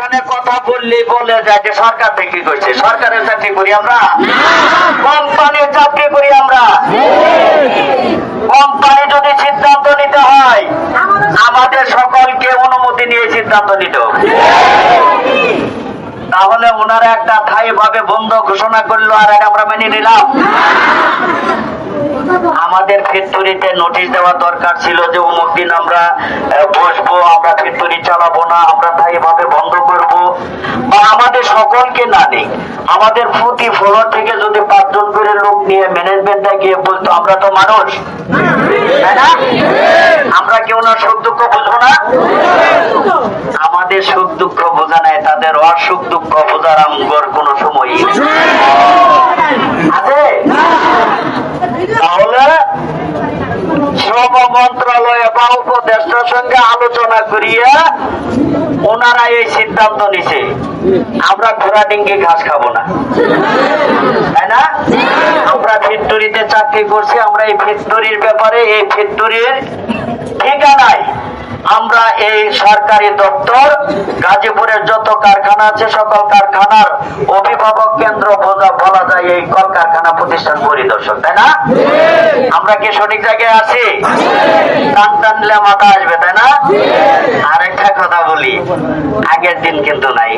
এখানে কথা বললে, বলে যায় যে সরকার চাকরি করছে। সরকারের চাকরি করি আমরা? কোম্পানির চাকরি করি আমরা? কোম্পানি যদি সিদ্ধান্ত নিতে হয়, আমাদের সকলকে অনুমতি নিয়ে সিদ্ধান্ত নিতে তাহলে ওনারা একটা স্থায়ী ভাবে বন্ধ ঘোষণা করল আর আমরা মেনে নিলাম। আমাদের ফ্যাক্টরিতে নোটিশ দেওয়া দরকার ছিল যে অমুক দিন আমরা বসবো, আমরা ফ্যাক্টরি চালাবো না, আমরা স্থায়ী ভাবে বন্ধ করব। বা আমাদের সকলকে না নেই। আমাদের প্রতি ফ্লোর থেকে যদি পাঁচজন করে লোক নিয়ে ম্যানেজমেন্টে গিয়ে বলতো, আমরা তো মানুষ। আমরা কি ওনার সুখ দুঃখ বুঝব না? আমাদের সুখ দুঃখ বোঝা নাই, তাদের অসুখ দুঃখ বোঝার আমগর কোনো সময়ই আছে তাহলে শ্রম মন্ত্রণালয় বা উপদেষ্টার সঙ্গে আলোচনা করিয়া ওনারা এই সিদ্ধান্ত নিছে, আমরা ঘোড়া ডিঙ্গি ঘাস খাব না। তাই না? আমরা ফ্যাক্টরিতে চাকরি করছি, আমরা এই ফ্যাক্টরির ব্যাপারে, এই ফ্যাক্টরির এই সরকারি দপ্তর গাজীপুরের যত কারখানা আছে সকল কারখানার অভিভাবক কেন্দ্র বলা যায় এই কলকারখানা প্রতিষ্ঠান পরিদর্শক তাই না? আমরা কি সঠিক জায়গায় আছি? টান টানলে মাথা আসবে তাই না? আরেকটা কথা বলি আগের দিন কিন্তু নাই।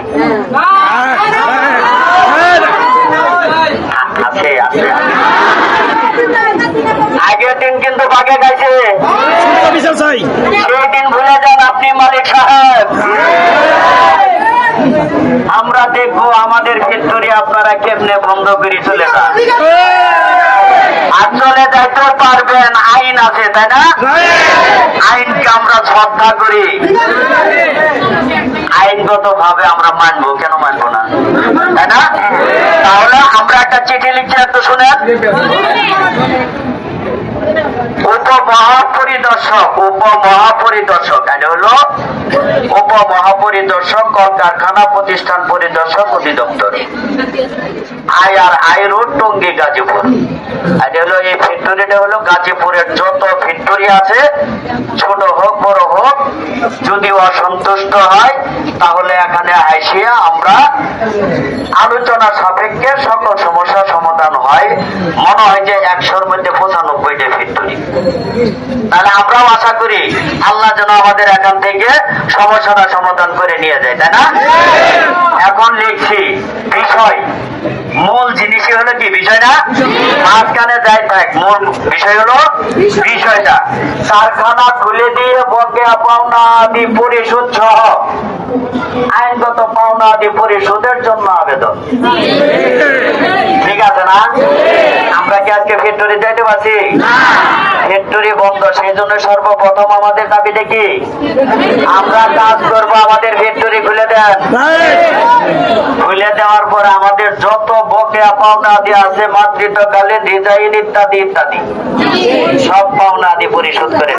আছে আছে। আগের দিন কিন্তু বাগে গাইছে। সেই দিন ভুলে যান আপনি মালিক সাহেব। আমরা দেখব আমাদের ফ্যাক্টরি আপনারা কেমনে বন্ধ করে চলে যান। আর চলে যাইতেও পারবেন, আইন আছে, তাই না? আইনকে আমরা শ্রদ্ধা করি। আইনগত ভাবে আমরা মানবো, কেন মানবো না? তাই না? তাহলে আমরা একটা চিঠি লিখছি একটু শুনেন। উপমহাপরিদর্শক উপমহাপরিদর্শক, এটা হলো উপমহাপরিদর্শক, কলকারখানা প্রতিষ্ঠান পরিদর্শক অধিদপ্তর। I R I road, Tongi, Gazipur. এটা হলো এই ফ্যাক্টরিটা হলো গাজীপুরের যত ফ্যাক্টরি আছে, ছোট হোক, বড় হোক, যদি অসন্তুষ্ট হয়, তাহলে এখানে আসিয়া আমরা আলোচনা সাপেক্ষে সকল সমস্যার সমাধান হয়। মনে হয় যে একশোর মধ্যে পঁচানব্বইটা ফ্যাক্টরি তাহলে আমরাও আশা করি আল্লাহ যেন আমাদের এখান থেকে সমস্যাটা সমাধান করে নিয়ে যায়, তাই না? এখন লিখছি বিষয় মূল জিনিসই হলো কি বিষয় না মাঝখানে যাই থাক মূল বিষয় হলো বিষয়টা। কারখানা খুলে দিয়ে বকেয়া পাওনা আদি পরিশোধ সহ আইনগত পাওনা আদি পরিশোধের জন্য আবেদন। ঠিক আছে না? আমরা কি আজকে ফ্যাক্টরি যাইতে পারছি? ফ্যাক্টরি বন্ধ, সেই জন্য সর্বপ্রথম আমাদের দাবি দেখি আমরা কাজ আমাদের ভিতরে খুলে দেন। খুলে দেওয়ার পর আমাদের যত বকেয়া পাওনা দিয়ে আছে, মাতৃত্বকালে ডিজাইন ইত্যাদি ইত্যাদি। সব পাওনা আদি পরিশোধ করে